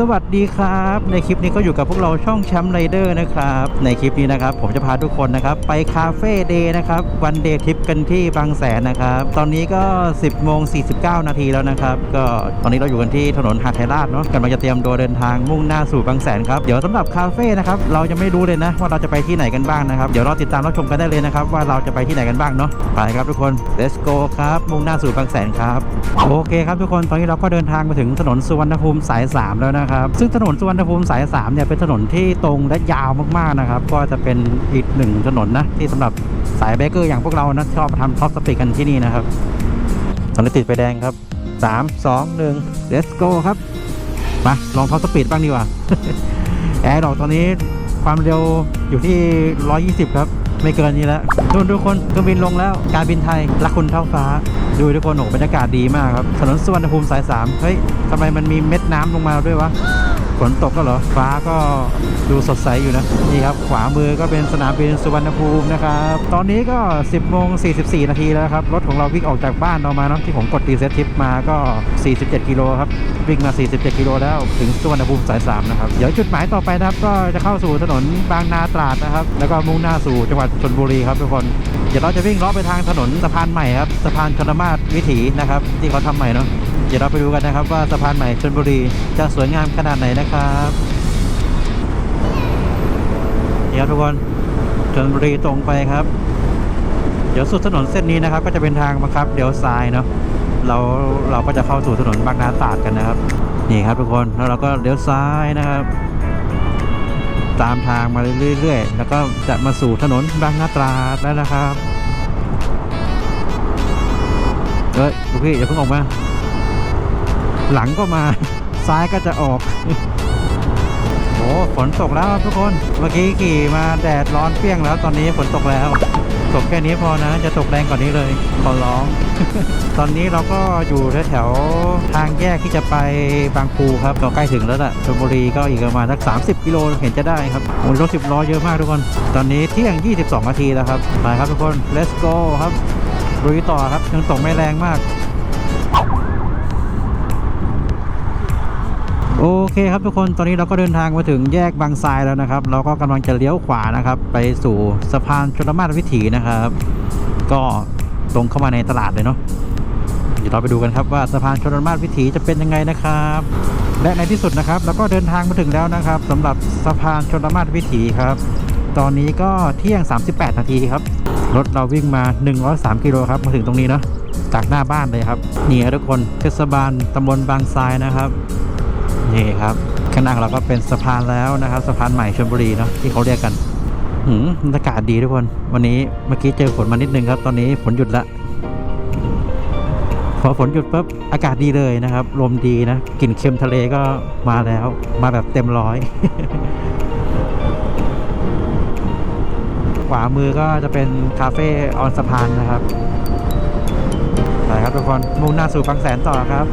สวัสดีครับ ในคลิปนี้ก็อยู่กับพวกเราช่องแชมป์ไรเดอร์นะครับ ในคลิปนี้นะครับ ผมจะพาทุกคนนะครับ ไปคาเฟ่เดย์นะครับ วันเดย์ทริปกันที่บางแสนนะครับ ตอนนี้ก็ 10โมง49 นาทีแล้วนะครับ ก็ตอนนี้เราอยู่กันที่ถนนหาดไทยราชเนาะกำลังจะเตรียมตัวเดินทางมุ่งหน้าสู่บางแสนครับ เดี๋ยวสำหรับคาเฟ่นะครับเราจะไม่รู้เลยนะว่าเราจะไปที่ไหนกันบ้างนะครับ เดี๋ยวเราติดตามรับชมกันได้เลยนะครับว่าเราจะไปที่ไหนกันบ้างเนาะไปครับทุกคน let's go ครับมุ่งหน้าสู่บางแสนครับโอเคครับทุกคนตอนนี้เราก็เดินทางมาถึงถนนสุวรรณภูมิสาย 3 แล้วนะครับซึ่งถนนสุวรรณภูมิสาย3เนี่ยเป็นถนนที่ตรงและยาวมากๆนะครับก็จะเป็นอีกหนึ่งถนนนะที่สำหรับสายเบเกอร์อย่างพวกเรานะชอบมาทำท็อปสปีดกันที่นี่นะครับตอนนี้ติดไฟแดงครับ 3 2 1 let's go ครับมาลองท็อปสปีดบ้างดีกว่าแอร์ดอกตอนนี้ความเร็วอยู่ที่ 120 ครับ ไม่เกินนี้แล้วทุกทุกคนเครื่องบินลงแล้ว การบินไทยรักคุณเท่าฟ้า ดูทุกคนโอ้โหบรรยากาศดีมากครับถนนสุวรรณภูมิสาย3เฮ้ยทำไมมันมีเม็ดน้ำลงมาด้วยวะ ฝนตกก็เหรอ ฟ้าก็ดูสดใสอยู่นะ นี่ครับ ขวามือก็เป็นสนามบินสุวรรณภูมินะครับ ตอนนี้ก็ 10โมง44 นาทีแล้วครับ รถของเราวิ่งออกจากบ้านเรามาเนาะที่ผมกดรีเซ็ตทิปมาก็ 47 กิโลครับ วิ่งมา 47 กิโลแล้วถึงสุวรรณภูมิสาย 3 นะครับ เดี๋ยวจุดหมายต่อไปนะครับ ก็จะเข้าสู่ถนนบางนาตราดนะครับ แล้วก็มุ่งหน้าสู่จังหวัดชลบุรีครับทุกคน เดี๋ยวเราจะวิ่งเลาะไปทางถนนสะพานใหม่ครับ สะพานชลมาศวิถีนะครับ ที่เขาทำใหม่เนาะ เดี๋ยวเราไปดูกันนะครับว่าสะพานใหม่ชลบุรีจะสวยงามขนาดไหนนะครับนี่ครับทุกคนชลบุรีตรงไปครับ เดี๋ยวสุดถนนเส้นนี้นะครับ ก็จะเป็นทางบังคับเดี๋ยวซ้ายเนาะเราเราก็จะเข้าสู่ถนนบางนาตราดกันนะครับ นี่ครับทุกคนแล้วเราก็เลี้ยวซ้ายนะครับ ตามทางมาเรื่อยๆแล้วก็จะมาสู่ถนนบางนาตราดแล้วนะครับเอ้ยลูกพี่อย่าเพิ่งออกมา หลังก็มาซ้ายก็จะออกโอ้ฝนตกแล้วทุกคน เมื่อกี้ขี่มาแดดร้อนเปรี้ยงแล้วตอนนี้ฝนตกแล้ว ตกแค่นี้พอนะ จะตกแรงกว่านี้เลยขอร้อง ตอนนี้เราก็อยู่แถวทางแยกที่จะไปบางปูครับเราใกล้ถึงแล้วล่ะชลบุรีก็อีกประมาณสัก30 กิโลเห็นจะได้ครับโอ้รถสิบล้อเยอะมากทุกคน ตอนนี้เที่ยง 22 นาทีแล้วครับไปครับทุกคน let's go ครับลุยต่อครับยังตกไม่แรงมาก โอเคครับทุกคนตอนนี้เราก็เดินทางมาถึงแยกบางทรายแล้วนะครับ เราก็กำลังจะเลี้ยวขวานะครับ ไปสู่สะพานชลมาศวิถีนะครับ ก็ตรงเข้ามาในตลาดเลยเนาะเดี๋ยวเราไปดูกันครับว่าสะพานชลมาศวิถีจะเป็นยังไงนะครับ และในที่สุดนะครับเราก็เดินทางมาถึงแล้วนะครับสำหรับสะพานชลมาศวิถีครับ ตอนนี้ก็เที่ยง 38 นาทีครับรถเราวิ่งมา 103 กิโลครับมาถึงตรงนี้เนาะจากหน้าบ้านเลยครับนี่ครับทุกคนเทศบาลตำบลบางทรายนะครับ นี่ครับข้างหน้าเราก็เป็นสะพานแล้วนะครับสะพานใหม่ชลบุรีเนาะที่เขาเรียกกันหืมบรรยากาศดีทุกคน วันนี้เมื่อกี้เจอฝนมานิดนึงครับ ตอนนี้ฝนหยุดละพอฝนหยุดปุ๊บอากาศดีเลยนะครับลมดีนะกลิ่นเค็มทะเลก็มาแล้วมาแบบเต็มร้อยขวามือก็จะเป็นคาเฟ่ออนสะพานนะครับไปครับทุกคนมุ่งหน้าสู่บางแสนต่อครับ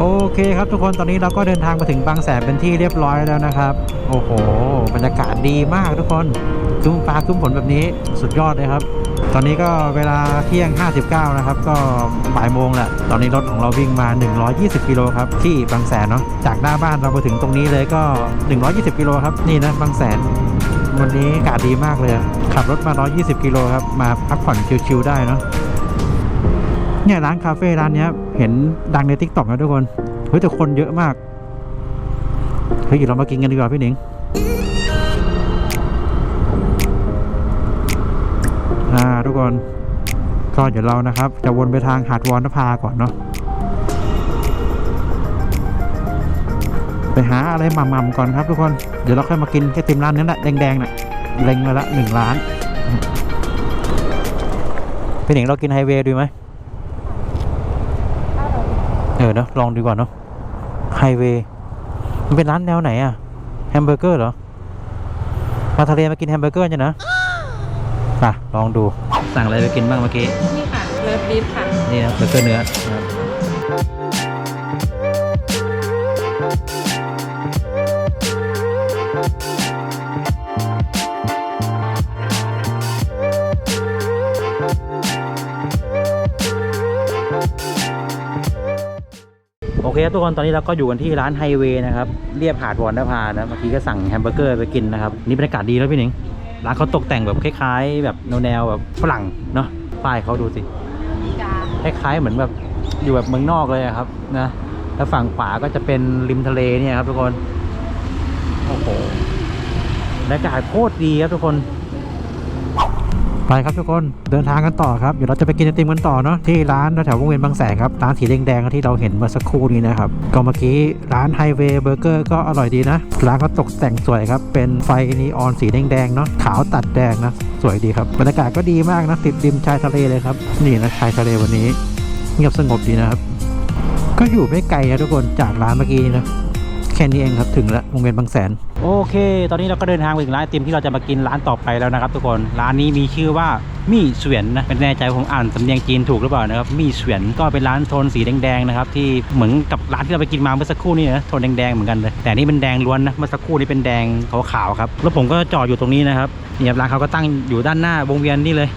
โอเคครับทุกคนตอนนี้เราก็เดินทางมาถึงบางแสนเป็นที่เรียบร้อยแล้วนะครับ โอ้โห บรรยากาศดีมากทุกคนครึ้มฟ้าครึ้มฝนแบบนี้สุดยอดเลยครับ ตอนนี้ก็เวลาเที่ยง 59 นะครับ ก็บ่ายโมงแหละตอนนี้รถของเราวิ่งมา 120 กิโลครับ ที่บางแสนเนาะจากหน้าบ้านเราไปถึงตรงนี้เลยก็ 120 กิโลครับนี่นะบางแสนวันนี้อากาศดีมากเลย ขับรถมา 120 กิโลครับ มาพักผ่อนชิลๆได้เนาะ เนี่ยร้านคาเฟ่ร้านเนี้ย เห็นดังในทิกตอกนะทุกคน เฮ้ยแต่คนเยอะมาก เฮ้ยเดี๋ยวเรามากินกันดีกว่าพี่หนิงอ่าทุกคนก็เดี๋ยวเรานะครับ จะวนไปทางหาดวอนนภาก่อนเนาะไปหาอะไรหม่ำๆก่อนครับทุกคน เดี๋ยวเราค่อยมากินแค่ติมร้านนั้แหละแดงๆน่ะเล็งมาละหนึ่งร้านพี่หนิงเรากินไฮเวย์ดูไหม เออเนอะลองดูก่อนเนาะไฮเวย์มันเป็นร้านแนวไหนอะแฮมเบอร์เกอร์เหรอ มาทะเลมากินแฮมเบอร์เกอร์เนี่ยนะอะลองดูสั่งอะไรไปกินบ้างเมื่อกี้ นี่ค่ะเลิฟบีฟค่ะ นี่นะเบอร์เกอร์เนื้อนะครับ อโอเคครับทุกคนตอนนี้เราก็อยู่กันที่ร้านไฮเวย์นะครับเรียบหาดวอนนภานะเมื่อกี้ก็สั่งแฮมเบอร์เกอร์ไปกินนะครับนี่บรรยากาศดีแล้วพี่หนิงร้านเขาตกแต่งแบบคล้ายๆ แบบแนวๆแบบฝรั่งเนาะป้ายเขาดูสิคล้ายๆเหมือนแบบอยู่แบบเมืองนอกเลยครับนะแล้วฝั่งขวาก็จะเป็นริมทะเลเนี่ยครับทุกคนโอ้โหบรรยากาศโคตรดีครับทุกคน ไปครับทุกคนเดินทางกันต่อครับเดี๋ยวเราจะไปกินไอติมกันต่อเนาะที่ร้านแถววงเวียนบางแสนครับร้านสีแดงๆที่เราเห็นเมื่อสักครู่นี้นะครับก็เมื่อกี้ร้านไฮเวย์เบอร์เกอร์ก็อร่อยดีนะร้านก็ตกแต่งสวยครับเป็นไฟนีออนสีแดงๆเนาะขาวตัดแดงนะสวยดีครับบรรยากาศก็ดีมากนะติดริมชายทะเลเลยครับนี่นะชายทะเลวันนี้ เงียบสงบดีนะครับก็อยู่ไม่ไกลนะทุกคนจากร้านเมื่อกี้นะ แค่นี้เองครับถึงแล้ววงเวียนบางแสน โอเค ตอนนี้เราก็เดินทางไปถึงร้านไอติมที่เราจะมากินร้านต่อไปแล้วนะครับ ทุกคนร้านนี้มีชื่อว่ามี่เสวียนนะเป็นแน่ใจผมอ่านสำเนียงจีนถูกหรือเปล่านะครับมี่เสวียนก็เป็นร้านโทนสีแดงๆนะครับที่เหมือนกับร้านที่เราไปกินมาเมื่อสักครู่นี้นะโทนแดงๆเหมือนกันเลยแต่นี่เป็นแดงล้วนนะเมื่อสักครู่นี้เป็นแดงขาวๆครับแล้วผมก็จอดอยู่ตรงนี้นะครับนี่ร้านเขาก็ตั้งอยู่ด้านหน้าวงเวียนนี่เลย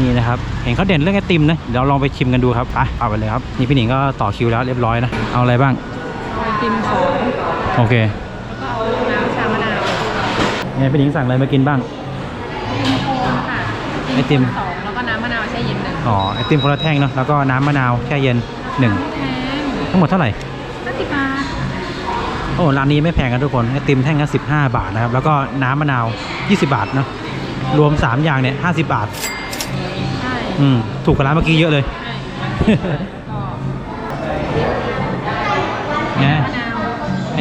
นี่นะครับ เห็นเขาเด่นเรื่องไอติมนะเดี๋ยวลองไปชิมกันดูครับไปเอาไปเลยครับ นี่พี่หนิงก็ต่อคิวแล้วเรียบร้อยนะ เอาอะไรบ้าง ติมสองโอเคแล้วก็เอาน้ำชามะนาวเนี่ยพี่หนิงสั่งอะไรมากินบ้าง ไอติมโคนค่ะไอติม สองแล้วก็น้ำมะนาวแช่เย็นหนึ่งอ๋อไอติมคนละแท่งเนาะแล้วก็น้ำมะนาวแช่เย็นหนึ่งแพงทั้งหมดเท่าไหร่ ห้าสิบบาทโอ้ร้านนี้ไม่แพงกันทุกคนไอติมแท่งละ15 บาทนะครับ แล้วก็น้ำมะนาว 20 บาทเนาะรวม 3 อย่างเนี่ย50 บาท ใช่อืมถูกกว่าร้านเมื่อกี้เยอะเลย ใช่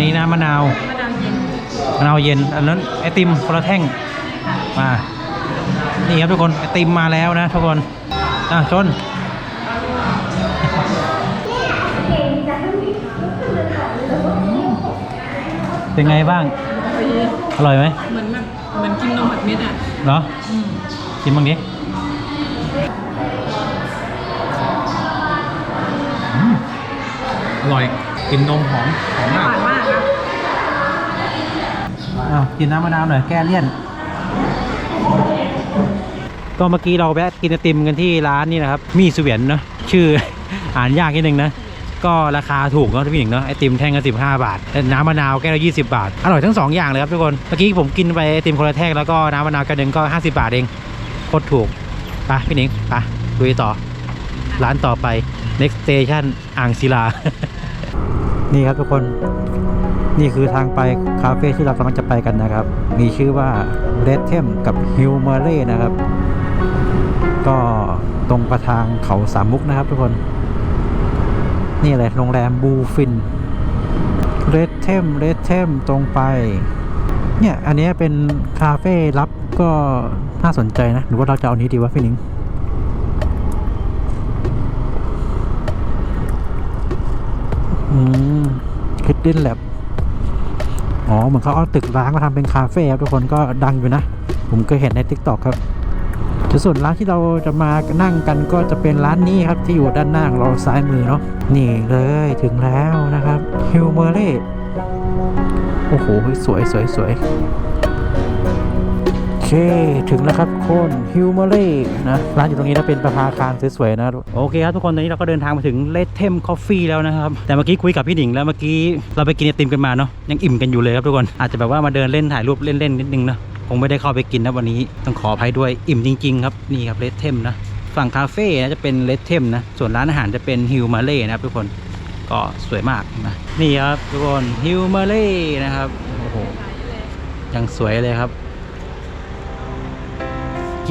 นนี้น้ำมะนาวมะนาวเย็นมะนาวเย็นอันนั้นไอติมคนละแท่งมานี่ครับทุกคนไอติมมาแล้วนะทุกคนอะชนเป็นไงบ้าง อร่อยไหมเหมือนแบบเหมือนกินนมแบบเม็ดอะเหรออืมกินบ้างดิอืมอร่อยกินนมหอมหอมหมากวานมากนะ อ้าวกินน้ำมะนาวหน่อยแก้เลี่ยน ก็เมื่อกี้เราแวะกินไอติมกันที่ร้านนี่นะครับ มีเสวียนเนาะชื่อ อ่านยากนิดนึงนะ ก็ราคาถูกเนาะพี่หญิงเนาะไอติมแท่งละสิบห้าบาทแต่น้ำมะนาวแก้วละยี่สิบาท อร่อยทั้งสองอย่างเลยครับทุกคน เมื่อกี้ผมกินไปไอติมคนละแท่งแล้วก็น้ำมะนาวแก้วหนึ่งก็ห้าสิบาทเองโคตรถูกไปพี่หนิงไปลุยต่อ ร้านต่อไป next station อ่างศิลา นี่ครับทุกคน นี่คือทางไปคาเฟ่ที่เรากำลังจะไปกันนะครับ มีชื่อว่า Red t e m กับ h i l m e r l e นะครับ ก็ตรงประทางเขาสามมุกนะครับทุกคน นี่เลยโรงแรมบูฟิน Red t e m Red t e m ตรงไป เนี่ย อันนี้เป็นคาเฟ่ลับก็น่าสนใจนะ หรือว่าเราจะเอานี้ดีวะพี่นิงอืมคิดดินแลบ อ๋อ เหมือนเขาเอาตึกร้างมาทำเป็นคาเฟ่ครับทุกคนก็ดังอยู่นะ ผมเคยเห็นใน t ิ k t o k ครับจะส่วนร้านที่เราจะมานั่งกันก็จะเป็นร้านนี้ครับที่อยู่ด้านหน้าของเราซ้ายมือเนาะนี่เลยถึงแล้วนะครับฮิวเมอร์เล่โอ้โห สวยสวยสวย เคถึงแล้วครับโคนฮิวเมอร์เล่นะร้านอยู่ตรงนี้นะเป็นประภาคารสวยๆนะโอเคครับทุกคนตอนนี้เราก็เดินทางมาถึงเลดเทมคอฟฟี่แล้วนะครับ แต่เมื่อกี้คุยกับพี่หนิงแล้วเมื่อกี้เราไปกินไอติมกันมาเนาะยังอิ่มกันอยู่เลยครับทุกคนอาจจะแบบว่ามาเดินเล่นถ่ายรูปเล่นๆนิดนึงเนาะคงไม่ได้เข้าไปกินนะวันนี้ต้องขออภัยด้วยอิ่มจริงๆครับนี่ครับเลดเทมนะฝั่งคาเฟ่นะจะเป็นเลดเทมนะส่วนร้านอาหารจะเป็นฮิวมาเล่นะครับทุกคนก็สวยมากนะนี่ครับทุกคนฮิวมาเล่นะครับโอ้โหยังสวยเลยครับ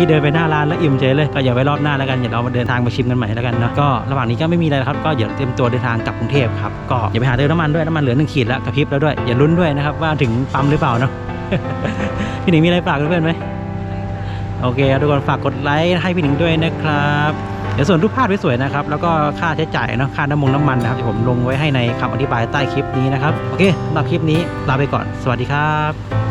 ที่เดินไปหน้าร้านแล้วอิ่มเฉยเลยก็อย่าไว้รอบหน้าแล้วกันเดี๋ยวเรามาเดินทางมาชิมกันใหม่แล้วกันเนอะก็ระหว่างนี้ก็ไม่มีอะไรครับก็อย่าเตรียมตัวเดินทางกลับกรุงเทพครับก็อย่าไปหาเติมน้ำมันด้วยน้ำมันเหลือหนึ่งขีดแล้วกระพริบแล้วด้วยอย่าลุ้นด้วยนะครับว่าถึงปั๊มหรือเปล่าเนาะพี่หนิงมีอะไรฝากเพื่อนไหมโอเคทุกคนฝากกดไลค์ให้พี่หนิงด้วยนะครับเดี๋ยวส่วนรูปภาพสวยๆนะครับ แล้วก็ค่าใช้จ่ายเนาะค่าน้ำมงน้ำมันนะครับผมลงไว้ให้ในคำอธิบายใต้คลิปนี้นะครับ โอเคสำหรับคลิปนี้ลาไปก่อน สวัสดีครับ